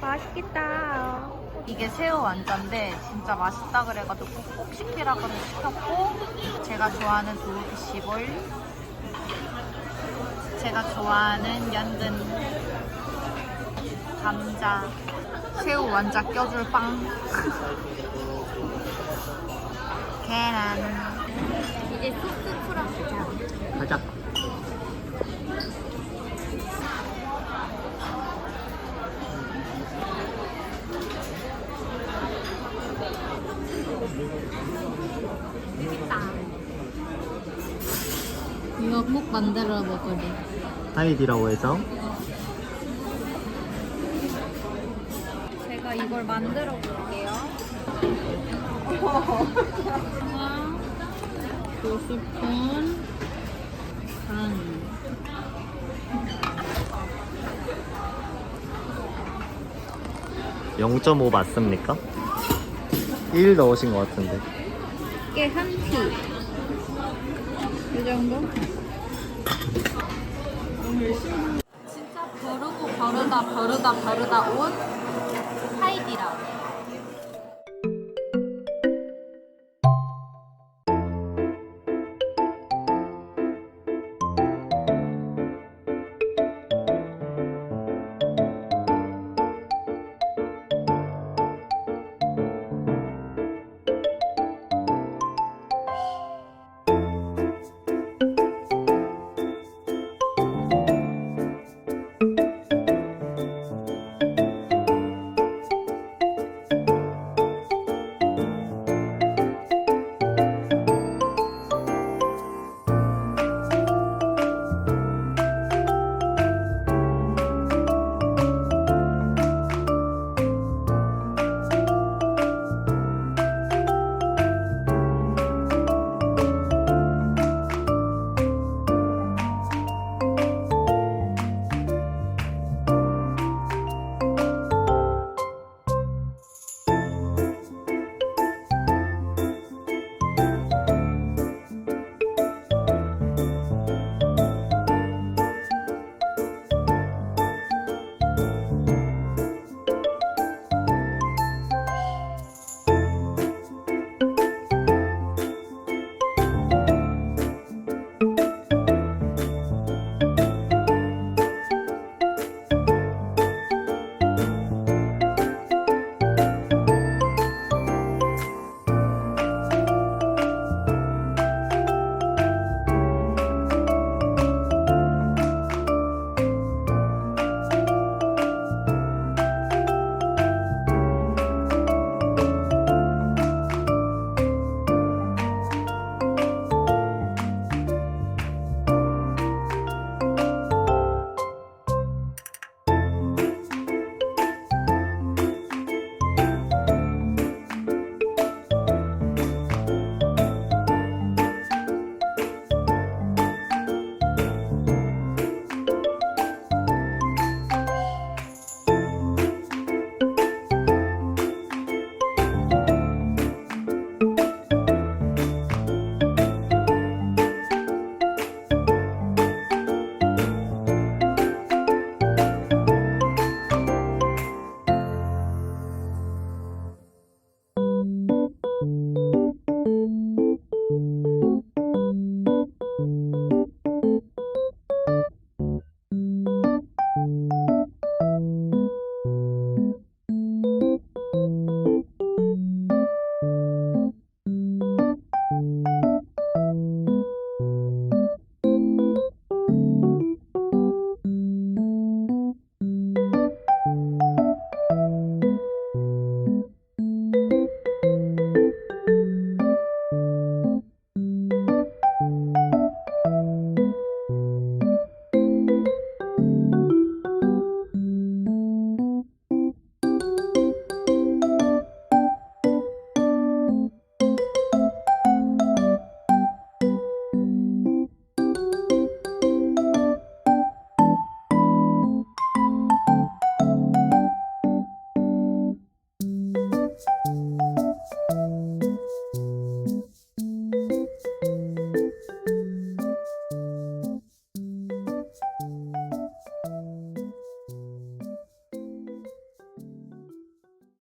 맛있겠다. 이게 새우 완자인데 진짜 맛있다 그래가지고 꼭 시키라고 시켰고 제가 좋아하는 보일 제가 좋아하는 연근 감자 새우 완자 껴줄 빵 계란 이제 소스 풀어보자. 가자. 이거 꼭 만들어 먹으래. 하이디라고 해서 제가 이걸 만들어 볼게요. 두 스푼 반. 0.5 맞습니까? 1 넣으신 것 같은데. 이게 한 티. 이 정도? 진짜 버르고 버르다 버르다 버르다 온 하이디라고.